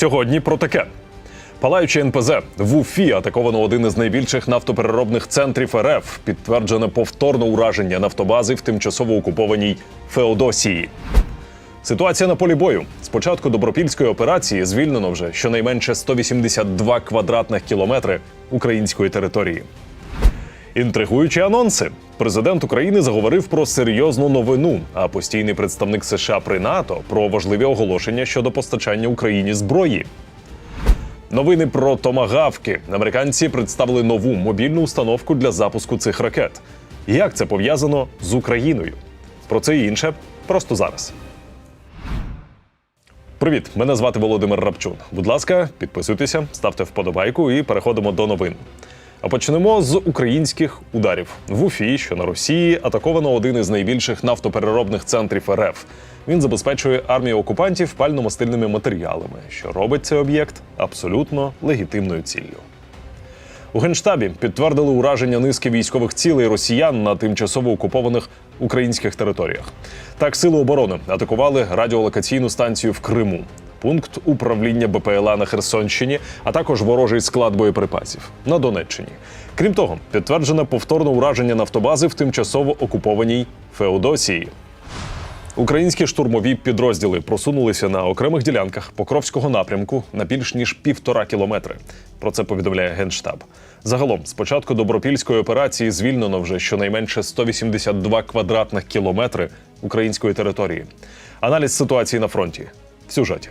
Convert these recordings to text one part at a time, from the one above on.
Сьогодні про таке. Палаючи НПЗ в Уфі атаковано один із найбільших нафтопереробних центрів РФ. Підтверджене повторне ураження нафтобази в тимчасово окупованій Феодосії. Ситуація на полі бою. З початку добропільської операції звільнено вже щонайменше 182 квадратних кілометри української території. Інтригуючі анонси. Президент України заговорив про серйозну новину, а постійний представник США при НАТО про важливі оголошення щодо постачання Україні зброї. Новини про томагавки. Американці представили нову мобільну установку для запуску цих ракет. Як це пов'язано з Україною? Про це і інше просто зараз. Привіт, мене звати Володимир Рапчун. Будь ласка, підписуйтеся, ставте вподобайку і переходимо до новин. А почнемо з українських ударів. В Уфі, що на Росії, атаковано один із найбільших нафтопереробних центрів РФ. Він забезпечує армію окупантів пально-мастильними матеріалами, що робить цей об'єкт абсолютно легітимною ціллю. У генштабі підтвердили ураження низки військових цілей росіян на тимчасово окупованих українських територіях. Так, сили оборони атакували радіолокаційну станцію в Криму, пункт управління БПЛА на Херсонщині, а також ворожий склад боєприпасів на Донеччині. Крім того, підтверджено повторне ураження нафтобази в тимчасово окупованій Феодосії. Українські штурмові підрозділи просунулися на окремих ділянках Покровського напрямку на більш ніж півтора кілометри. Про це повідомляє Генштаб. Загалом, з початку добропільської операції звільнено вже щонайменше 182 квадратних кілометри української території. Аналіз ситуації на фронті в сюжеті.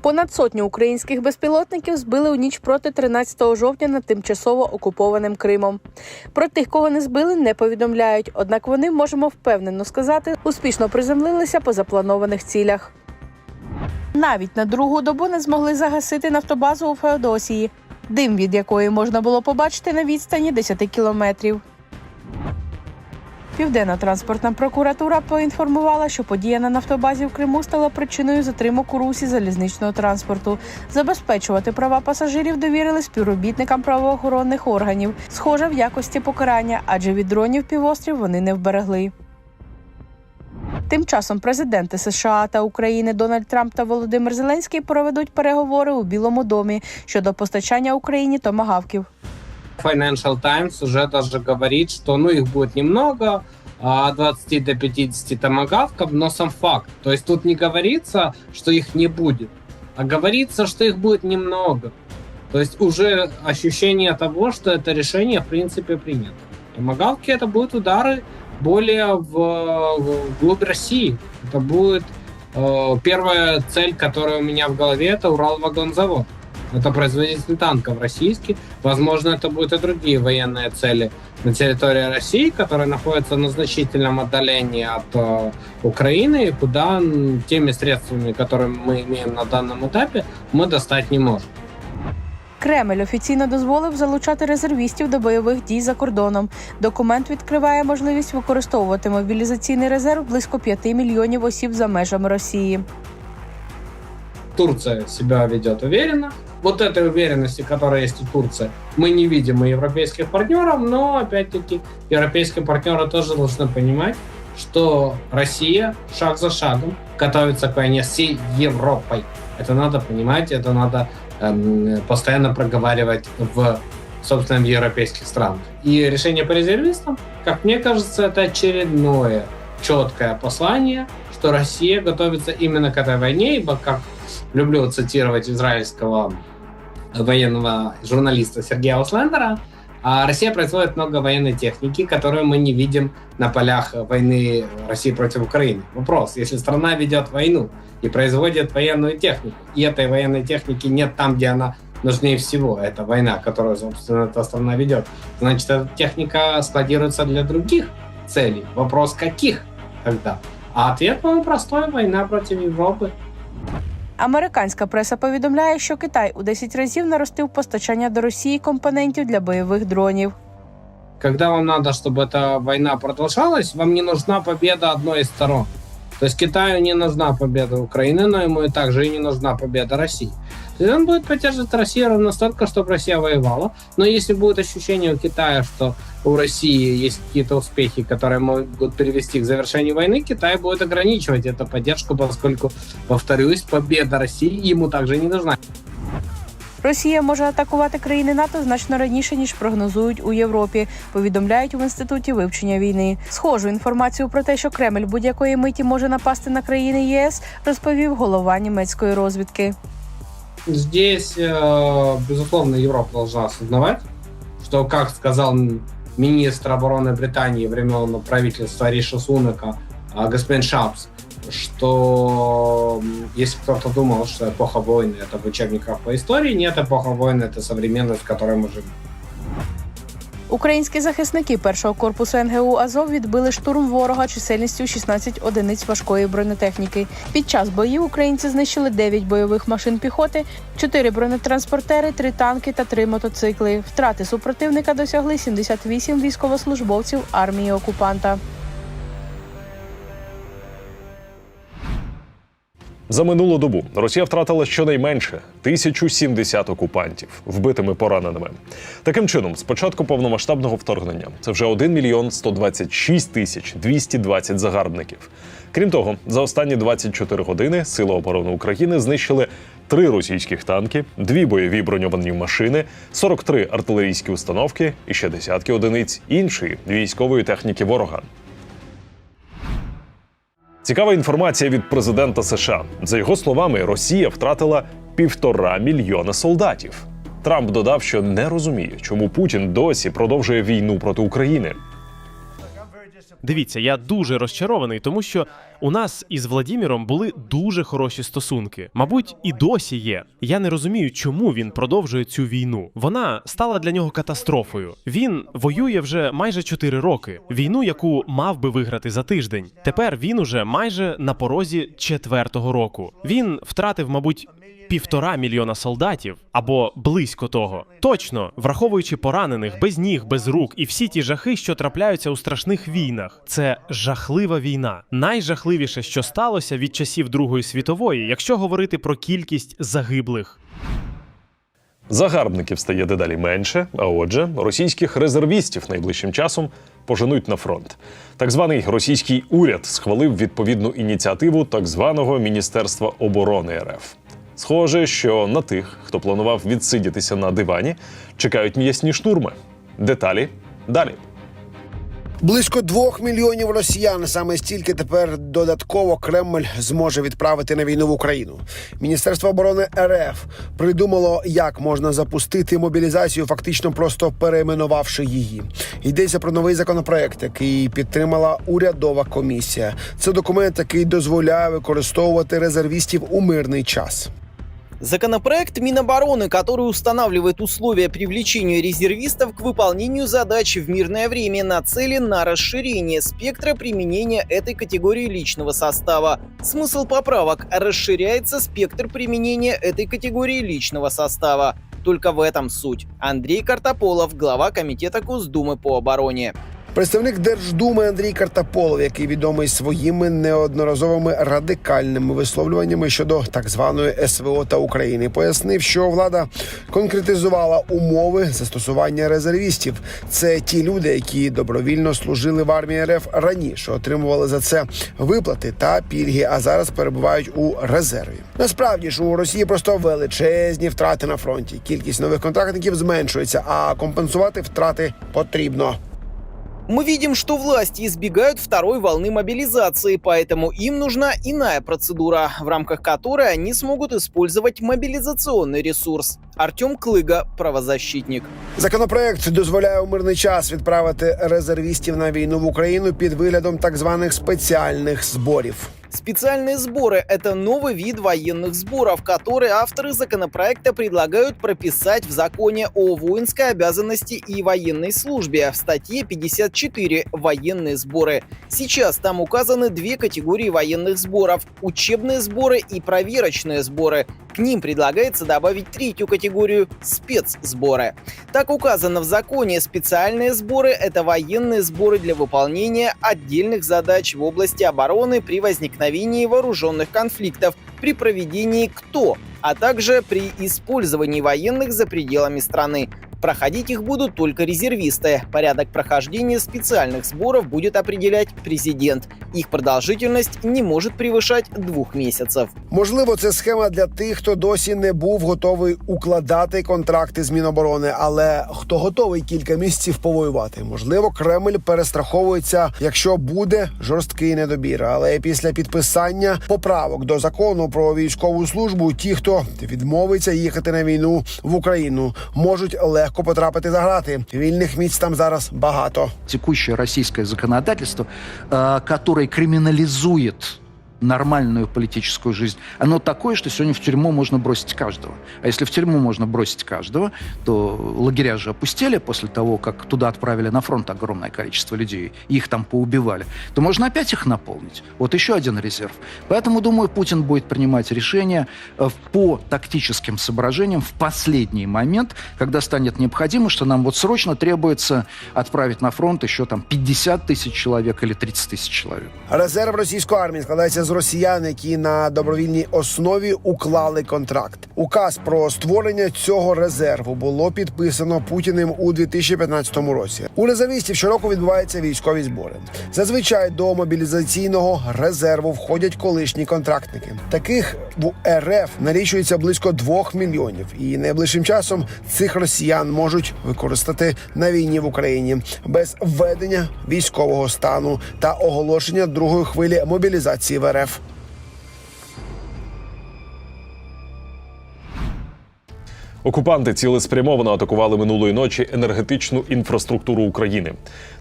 Понад сотню українських безпілотників збили у ніч проти 13 жовтня над тимчасово окупованим Кримом. Про тих, кого не збили, не повідомляють. Однак вони можемо впевнено сказати, успішно приземлилися по запланованих цілях. Навіть на другу добу не змогли загасити нафтобазу у Феодосії, дим від якої можна було побачити на відстані 10 кілометрів. Південна транспортна прокуратура поінформувала, що подія на нафтобазі в Криму стала причиною затримок у русі залізничного транспорту. Забезпечувати права пасажирів довірили співробітникам правоохоронних органів, схоже в якості покарання, адже від дронів півострів вони не вберегли. Тим часом президенти США та України Дональд Трамп та Володимир Зеленський проведуть переговори у Білому домі щодо постачання Україні томагавків. Financial Times уже даже говорит, что ну их будет немного, а, от 20 до 50 томагавков, но сам факт. То есть тут не говорится, что их не будет, а говорится, что их будет немного. То есть уже ощущение того, что это решение в принципе принято. Томагавки это будут удары более в глубь России. Это будет э, первая цель, которая у меня в голове, это Уралвагонзавод. Это производитель танков российский. Возможно, это будут и другие военные цели на территории России, которые находятся на значительном отдалении от э, Украины, и куда м, теми средствами, которые мы имеем на данном этапе, мы достать не можем. Кремль офіційно дозволив залучати резервістів до бойових дій за кордоном. Документ відкриває можливість використовувати мобілізаційний резерв близько 5 мільйонів осіб за межами Росії. Турция себя ведет уверенно. Вот этой уверенности, которая есть у Турции, мы не видим у европейских партнеров, но опять-таки европейские партнеры тоже должны понимать, что Россия шаг за шагом готовится к войне с Европой. Это надо понимать, это надо эм, постоянно проговаривать в собственно, в европейских странах. И решение по резервистам, как мне кажется, это очередное четкое послание, что Россия готовится именно к этой войне, ибо, как люблю цитировать израильского военного журналиста Сергея Услендера, а Россия производит много военной техники, которую мы не видим на полях войны России против Украины. Вопрос, если страна ведет войну и производит военную технику, и этой военной техники нет там, где она нужнее всего, это война, которую, собственно, эта страна ведет, значит, эта техника складируется для других целей. Вопрос, каких тогда? А ответ, по-моему, простой. Война против Европы. Американська преса повідомляє, що Китай у 10 разів наростив постачання до Росії компонентів для бойових дронів. Когда вам надо, чтобы эта война продолжалась, вам не нужна победа одной из сторон. То есть Китаю не нужна победа Украины, но ему и также и не нужна победа России. То есть он будет поддерживать Россию ровно столько, чтобы Россия воевала. Но если будет ощущение у Китая, что у России есть какие-то успехи, которые могут привести к завершению войны, Китай будет ограничивать эту поддержку, поскольку, повторюсь, победа России ему также не нужна. Росія може атакувати країни НАТО значно раніше ніж прогнозують у Європі. Повідомляють в інституті вивчення війни. Схожу інформацію про те, що Кремль будь-якої миті може напасти на країни ЄС, розповів голова німецької розвідки. Здесь, э, безусловно, Европа должна осознавать, что, как сказал министр обороны Британии времен правительства Риша Сунака, а, господин Шапс, что если кто-то думал, что эпоха войны это в учебниках по истории, нет, эпоха войны это современность, в которой мы живем. Українські захисники першого корпусу НГУ Азов відбили штурм ворога чисельністю 16 одиниць важкої бронетехніки. Під час боїв українці знищили 9 бойових машин піхоти, 4 бронетранспортери, 3 танки та 3 мотоцикли. Втрати супротивника досягли 78 військовослужбовців армії окупанта. За минулу добу Росія втратила щонайменше 1070 окупантів, вбитими пораненими. Таким чином, з початку повномасштабного вторгнення це вже 1 мільйон 126 тисяч 220 загарбників. Крім того, за останні 24 години Сили оборони України знищили три російських танки, дві бойові броньовані машини, 43 артилерійські установки і ще десятки одиниць іншої військової техніки ворога. Цікава інформація від президента США. За його словами, Росія втратила півтора мільйона солдатів. Трамп додав, що не розуміє, чому Путін досі продовжує війну проти України. Дивіться, я дуже розчарований, тому що у нас із Владіміром були дуже хороші стосунки. Мабуть, і досі є. Я не розумію, чому він продовжує цю війну. Вона стала для нього катастрофою. Він воює вже майже 4 роки. Війну, яку мав би виграти за тиждень. Тепер він уже майже на порозі четвертого року. Він втратив, мабуть. Півтора мільйона солдатів або близько того, точно враховуючи поранених без ніг, без рук і всі ті жахи, що трапляються у страшних війнах. Це жахлива війна. Найжахливіше, що сталося від часів Другої світової, якщо говорити про кількість загиблих. Загарбників стає дедалі менше, а отже, російських резервістів найближчим часом поженуть на фронт. Так званий російський уряд схвалив відповідну ініціативу так званого Міністерства оборони РФ. Схоже, що на тих, хто планував відсидітися на дивані, чекають м'ясні штурми. Деталі далі. Близько двох мільйонів росіян саме стільки тепер додатково Кремль зможе відправити на війну в Україну. Міністерство оборони РФ придумало, як можна запустити мобілізацію, фактично просто перейменувавши її. Йдеться про новий законопроект, який підтримала урядова комісія. Це документ, який дозволяє використовувати резервістів у мирний час. Законопроект Минобороны, который устанавливает условия привлечения резервистов к выполнению задач в мирное время, нацелен на расширение спектра применения этой категории личного состава. Смысл поправок – расширяется спектр применения этой категории личного состава. Только в этом суть. Андрей Картополов, глава Комитета Госдумы по обороне. Представник Держдуми Андрій Картаполов, який відомий своїми неодноразовими радикальними висловлюваннями щодо так званої СВО та України, пояснив, що влада конкретизувала умови застосування резервістів. Це ті люди, які добровільно служили в армії РФ раніше, отримували за це виплати та пільги, а зараз перебувають у резерві. Насправді ж у Росії просто величезні втрати на фронті. Кількість нових контрактників зменшується, а компенсувати втрати потрібно. Мы видим, что власти избегают второй волны мобилизации, поэтому им нужна иная процедура, в рамках которой они смогут использовать мобилизационный ресурс. Артем Клыга, правозащитник. Законопроект дозволяє у мирний час відправити резервістів на війну в Україну під виглядом так званих спеціальних зборів. Специальные сборы – это новый вид военных сборов, которые авторы законопроекта предлагают прописать в законе о воинской обязанности и военной службе в статье 54 «Военные сборы». Сейчас там указаны две категории военных сборов – учебные сборы и проверочные сборы. К ним предлагается добавить третью категорию – спецсборы. Так указано в законе, специальные сборы – это военные сборы для выполнения отдельных задач в области обороны при возникновении вооруженных конфликтов, при проведении КТО, а также при использовании военных за пределами страны. Проходить их будут только резервисты. Порядок прохождения специальных сборов будет определять президент. Их продолжительность не может превышать двух месяцев. Можливо, це схема для тих, хто досі не був готовий укладати контракти з Міноборони, але хто готовий кілька місяців повоювати. Можливо, Кремль перестраховується, якщо буде жорсткий недобір. Але після підписання поправок до закону про військову службу, ті, хто відмовиться їхати на війну в Україну, можуть легко потрапити за грати. Вільних місць там зараз багато. текущее російське законодательство, э, которое криминализует нормальную политическую жизнь, оно такое, что сегодня в тюрьму можно бросить каждого. А если в тюрьму можно бросить каждого, то лагеря же опустили после того, как туда отправили на фронт огромное количество людей, и их там поубивали, то можно опять их наполнить. Вот еще один резерв. Поэтому, думаю, Путин будет принимать решения э, по тактическим соображениям в последний момент, когда станет необходимо, что нам вот срочно требуется отправить на фронт еще там 50 тысяч человек или 30 тысяч человек. Резерв російської армії складається з росіян, які на добровільній основі уклали контракт. Указ про створення цього резерву було підписано Путіним у 2015 році. У резервістів щороку відбуваються військові збори. Зазвичай до мобілізаційного резерву входять колишні контрактники. Таких в РФ налічується близько двох мільйонів, і найближчим часом цих росіян можуть використати на війні в Україні без введення військового стану та оголошення другої хвилі мобілізації в РФ. Окупанти цілеспрямовано атакували минулої ночі енергетичну інфраструктуру України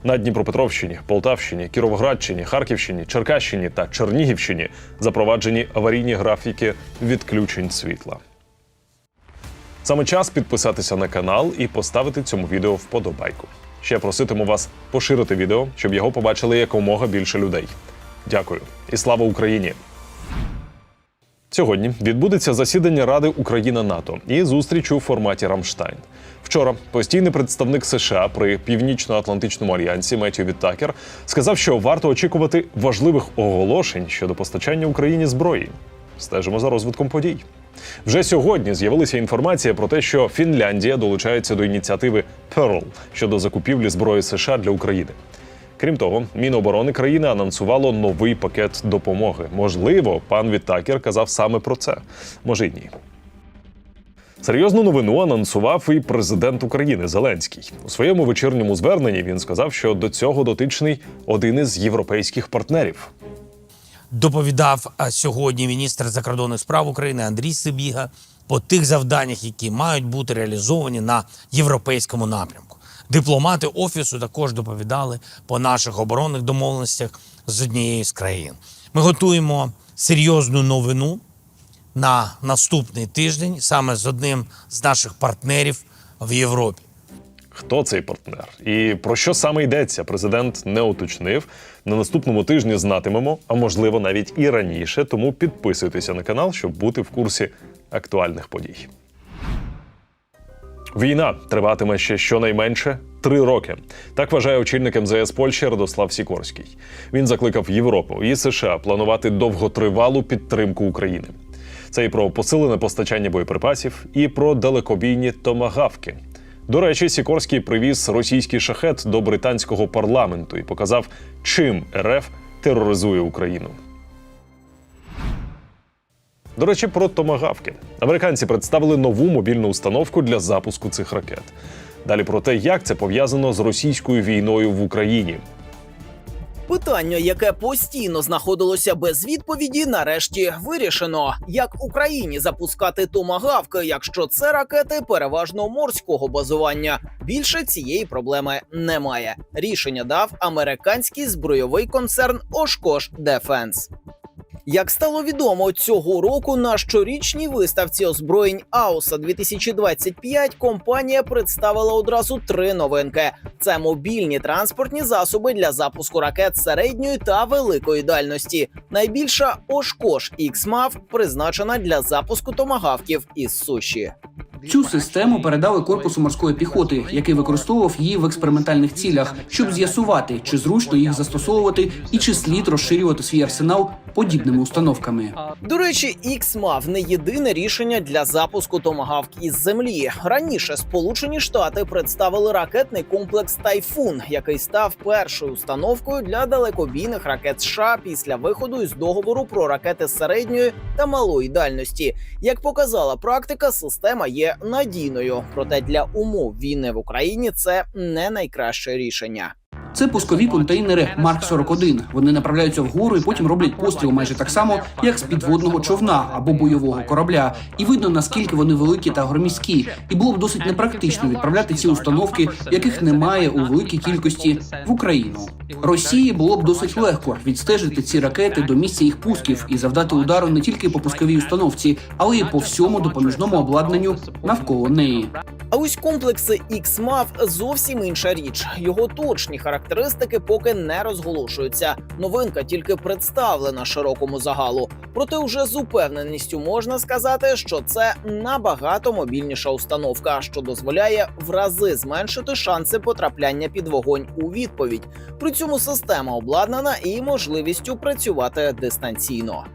на Дніпропетровщині, Полтавщині, Кіровоградщині, Харківщині, Черкащині та Чернігівщині запроваджені аварійні графіки відключень світла. Саме час підписатися на канал і поставити цьому відео вподобайку. Ще проситиму вас поширити відео, щоб його побачили якомога більше людей. Дякую і слава Україні! Сьогодні відбудеться засідання Ради Україна НАТО і зустріч у форматі Рамштайн. Вчора постійний представник США при Північно-Атлантичному альянсі Меттю Віттакер сказав, що варто очікувати важливих оголошень щодо постачання Україні зброї. Стежимо за розвитком подій. Вже сьогодні з'явилася інформація про те, що Фінляндія долучається до ініціативи Pearl щодо закупівлі зброї США для України. Крім того, Міноборони країни анонсувало новий пакет допомоги. Можливо, пан Віттакер казав саме про це. Може й ні. Серйозну новину анонсував і президент України Зеленський. У своєму вечірньому зверненні він сказав, що до цього дотичний один із європейських партнерів. доповідав сьогодні міністр закордонних справ України Андрій Сибіга по тих завданнях, які мають бути реалізовані на європейському напрямку. Дипломати офісу також доповідали по наших оборонних домовленостях з однією з країн. Ми готуємо серйозну новину на наступний тиждень саме з одним з наших партнерів в Європі. Хто цей партнер і про що саме йдеться? Президент не уточнив. На наступному тижні знатимемо, а можливо навіть і раніше. Тому підписуйтеся на канал, щоб бути в курсі актуальних подій. Війна триватиме ще щонайменше три роки. Так вважає очільник МЗС Польщі Радослав Сікорський. Він закликав Європу і США планувати довготривалу підтримку України. Це і про посилене постачання боєприпасів, і про далекобійні томагавки. До речі, Сікорський привіз російський шахет до британського парламенту і показав, чим РФ тероризує Україну. До речі, про томагавки. Американці представили нову мобільну установку для запуску цих ракет. Далі про те, як це пов'язано з російською війною в Україні. Питання, яке постійно знаходилося без відповіді, нарешті вирішено. Як Україні запускати томагавки, якщо це ракети переважно морського базування? Більше цієї проблеми немає. Рішення дав американський збройовий концерн Oshkosh Defense. Як стало відомо, цього року на щорічній виставці озброєнь АУСа 2025 компанія представила одразу три новинки: це мобільні транспортні засоби для запуску ракет середньої та великої дальності. Найбільша Ошкош X-MAV призначена для запуску томагавків із суші. Цю систему передали корпусу морської піхоти, який використовував її в експериментальних цілях, щоб з'ясувати, чи зручно їх застосовувати і чи слід розширювати свій арсенал подібними установками. До речі, XMAV не єдине рішення для запуску томагавк із землі. Раніше Сполучені Штати представили ракетний комплекс Тайфун, який став першою установкою для далекобійних ракет США після виходу із договору про ракети середньої та малої дальності. Як показала практика, система є надійною. Проте для умов війни в Україні це не найкраще рішення. Це пускові контейнери Марк 41 Вони направляються вгору і потім роблять постріл майже так само, як з підводного човна або бойового корабля. І видно наскільки вони великі та громіські. І було б досить непрактично відправляти ці установки, яких немає у великій кількості в Україну. Росії було б досить легко відстежити ці ракети до місця їх пусків і завдати удару не тільки по пусковій установці, але й по всьому допоміжному обладнанню навколо неї. А ось комплекси XMAV зовсім інша річ. Його точні характеристики поки не розголошуються. Новинка тільки представлена широкому загалу. Проте, уже з упевненістю можна сказати, що це набагато мобільніша установка, що дозволяє в рази зменшити шанси потрапляння під вогонь у відповідь. При цьому система обладнана і можливістю працювати дистанційно.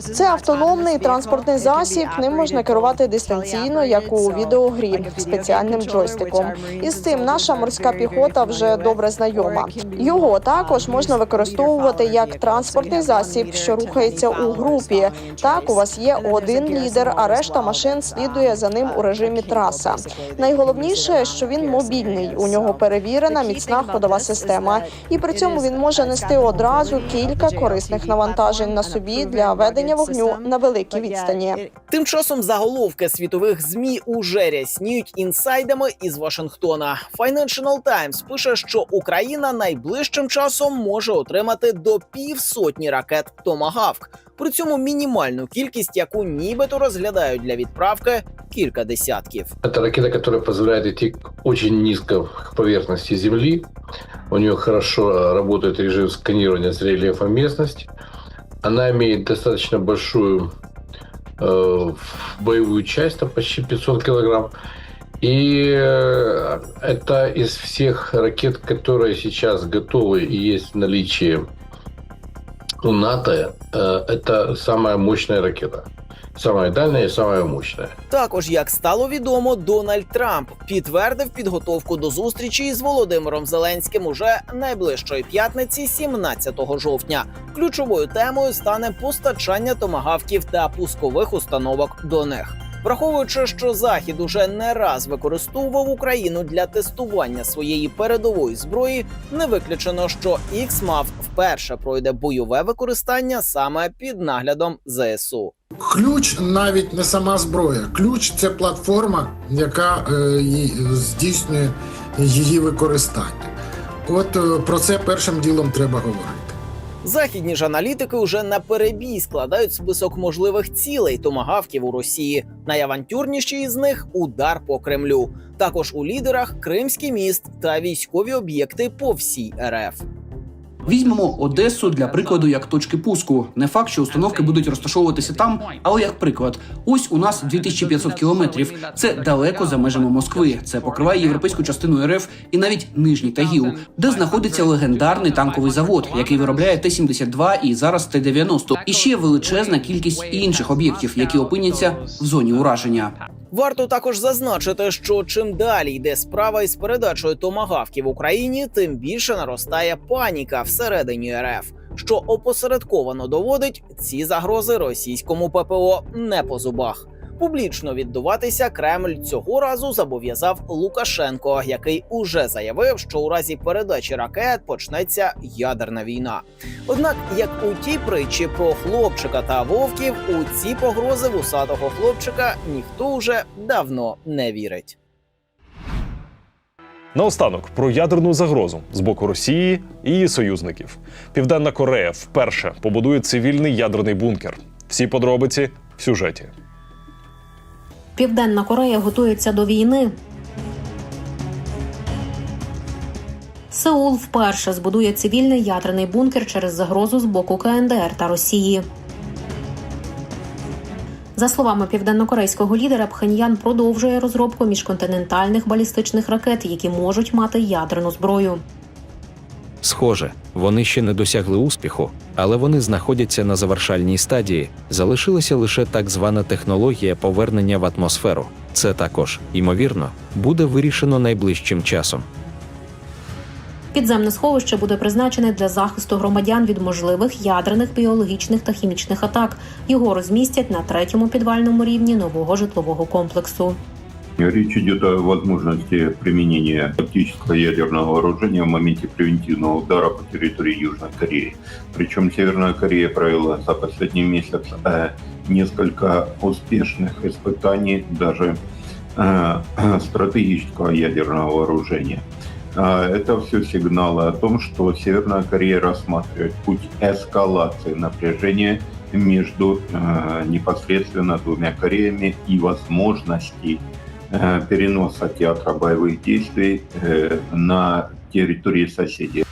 Це автономний транспортний засіб. Ним можна керувати дистанційно, як у відеогрі, спеціальним джойстиком. І з цим наша морська піхота вже добре знайома. Його також можна використовувати як транспортний засіб, що рухається у групі. Так, у вас є один лідер, а решта машин слідує за ним у режимі траса. Найголовніше, що він мобільний. У нього перевірена міцна ходова система, і при цьому він може нести одразу кілька корисних навантажень на собі для ведення вогню на великій відстані. Тим часом заголовки світових змі уже рясніють інсайдами із Вашингтона. Financial Times пише, що Україна найближчим часом може отримати до півсотні ракет Томагавк. При цьому мінімальну кількість, яку нібито розглядають для відправки, кілька десятків. Это ракета, которая позволяет идти к очень низко к поверхности Земли. У нее хорошо работает режим сканирования с рельефа местности. Она имеет достаточно большую э, боевую часть, там почти 500 килограмм. И э, это из всех ракет, которые сейчас готовы и есть в наличии у НАТО, э, это самая мощная ракета. Самая дальне і саме мощная. Також, як стало відомо, Дональд Трамп підтвердив підготовку до зустрічі із Володимиром Зеленським уже найближчої п'ятниці, 17 жовтня. Ключовою темою стане постачання томагавків та пускових установок до них. Враховуючи, що захід уже не раз використовував Україну для тестування своєї передової зброї, не виключено, що XMAV вперше пройде бойове використання саме під наглядом ЗСУ. Ключ навіть не сама зброя. Ключ це платформа, яка е, здійснює її використання. От е, про це першим ділом треба говорити. Західні ж аналітики вже на перебій складають список можливих цілей томагавків у Росії. Найавантюрніші із них удар по Кремлю. Також у лідерах Кримський міст та військові об'єкти по всій РФ. Візьмемо Одесу для прикладу як точки пуску. Не факт, що установки будуть розташовуватися там, але як приклад, ось у нас 2500 кілометрів. Це далеко за межами Москви. Це покриває європейську частину РФ і навіть нижній Тагіл, де знаходиться легендарний танковий завод, який виробляє Т-72 і зараз Т-90. І ще величезна кількість інших об'єктів, які опиняться в зоні ураження. Варто також зазначити, що чим далі йде справа із передачою томагавків в Україні, тим більше наростає паніка всередині РФ, що опосередковано доводить ці загрози російському ППО не по зубах. Публічно віддуватися Кремль цього разу зобов'язав Лукашенко, який уже заявив, що у разі передачі ракет почнеться ядерна війна. Однак, як у тій притчі про хлопчика та вовків, у ці погрози вусатого хлопчика ніхто вже давно не вірить. Наостанок про ядерну загрозу з боку Росії і її союзників. Південна Корея вперше побудує цивільний ядерний бункер. Всі подробиці в сюжеті. Південна Корея готується до війни. Сеул вперше збудує цивільний ядерний бункер через загрозу з боку КНДР та Росії. За словами південнокорейського лідера, Пхеньян продовжує розробку міжконтинентальних балістичних ракет, які можуть мати ядерну зброю. Схоже, вони ще не досягли успіху, але вони знаходяться на завершальній стадії. Залишилася лише так звана технологія повернення в атмосферу. Це також, ймовірно, буде вирішено найближчим часом. Підземне сховище буде призначене для захисту громадян від можливих ядерних, біологічних та хімічних атак. Його розмістять на третьому підвальному рівні нового житлового комплексу. Речь идет о возможности применения тактического ядерного вооружения в моменте превентивного удара по территории Южной Кореи. Причем Северная Корея провела за последний месяц э, несколько успешных испытаний даже э, стратегического ядерного вооружения. А Это все сигналы о том, что Северная Корея рассматривает путь эскалации напряжения между э, непосредственно двумя Кореями и возможностей э, переноса театра боевых действий э, на территории соседей.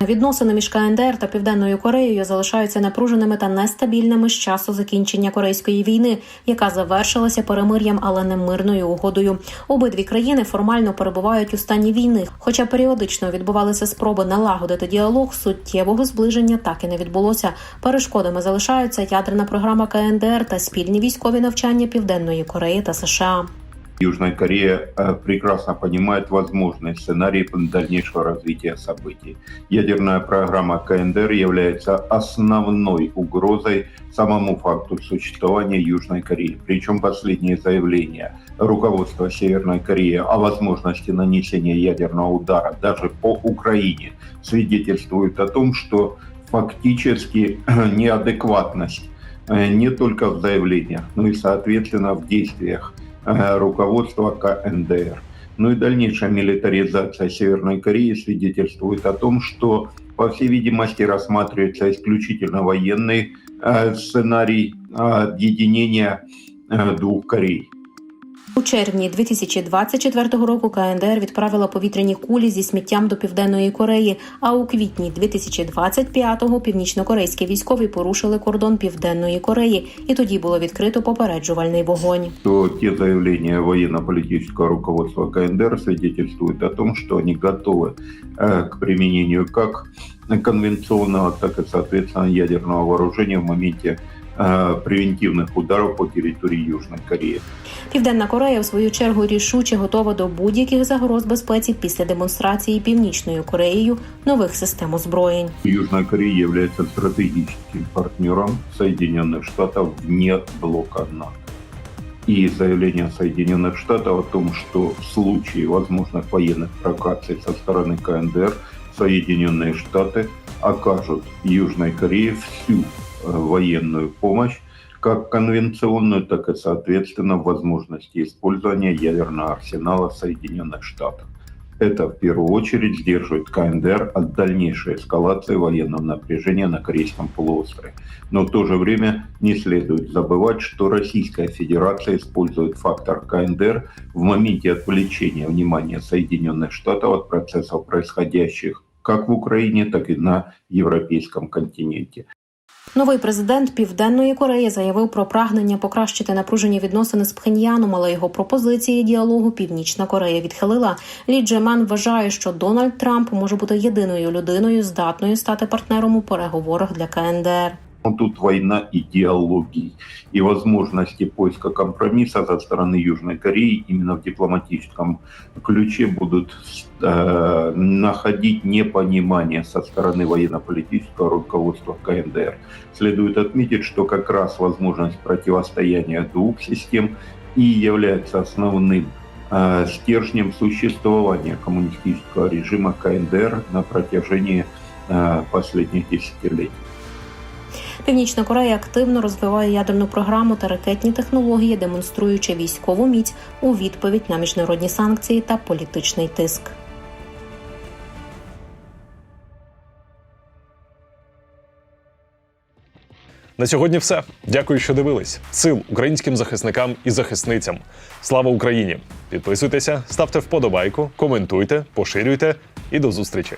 Відносини між КНДР та Південною Кореєю залишаються напруженими та нестабільними з часу закінчення Корейської війни, яка завершилася перемир'ям, але не мирною угодою. Обидві країни формально перебувають у стані війни. Хоча періодично відбувалися спроби налагодити діалог, суттєвого зближення так і не відбулося. Перешкодами залишаються ядерна програма КНДР та спільні військові навчання Південної Кореї та США. Южная Корея э, прекрасно понимает возможные сценарии дальнейшего развития событий. Ядерная программа КНДР является основной угрозой самому факту существования Южной Кореи. Причем последние заявления руководства Северной Кореи о возможности нанесения ядерного удара даже по Украине свидетельствуют о том, что фактически неадекватность э, не только в заявлениях, но и, соответственно, в действиях руководства КНДР. Ну и дальнейшая милитаризация Северной Кореи свидетельствует о том, что, по всей видимости, рассматривается исключительно военный э, сценарий э, объединения э, двух Корей. У червні 2024 року КНДР відправила повітряні кулі зі сміттям до Південної Кореї. А у квітні 2025-го північнокорейські військові порушили кордон Південної Кореї, і тоді було відкрито попереджувальний вогонь. то те заявления военно-политического руководства КНДР свидетельствуют о том, что они готовы э, к применению как конвенционного, так и, соответственно, ядерного вооружения в моменте э, превентивных ударов по территории Южной Кореи. Південна Корея, в свою чергу, рішуче готова до будь-яких загроз безпеці після демонстрації Північною Кореєю нових систем озброєнь. Южная Корея является стратегическим партнером Соединенных Штатов вне блока НАТО. И заявление Соединенных Штатов о том, что в случае возможных военных провокаций со стороны КНДР Соединенные Штаты окажут Южной Корее всю э, военную помощь, как конвенционную, так и, соответственно, возможности использования ядерного арсенала Соединенных Штатов. Это в первую очередь сдерживает КНДР от дальнейшей эскалации военного напряжения на Корейском полуострове. Но в то же время не следует забывать, что Российская Федерация использует фактор КНДР в моменте отвлечения внимания Соединенных Штатов от процессов, происходящих как в Украине, так и на европейском континенте. Новий президент Південної Кореї заявив про прагнення покращити напружені відносини з Пхеньяном, але його пропозиції діалогу Північна Корея відхилила. Лі Джеман вважає, що Дональд Трамп може бути єдиною людиною, здатною стати партнером у переговорах для КНДР. Но тут война идеологий и возможности поиска компромисса со стороны Южной Кореи именно в дипломатическом ключе будут э, находить непонимание со стороны военно-политического руководства КНДР. Следует отметить, что как раз возможность противостояния двух систем и является основным э, стержнем существования коммунистического режима КНДР на протяжении э, последних десятилетий. Північна Корея активно розвиває ядерну програму та ракетні технології, демонструючи військову міць у відповідь на міжнародні санкції та політичний тиск. На сьогодні все. Дякую, що дивились. Сил українським захисникам і захисницям. Слава Україні! Підписуйтеся, ставте вподобайку, коментуйте, поширюйте і до зустрічі.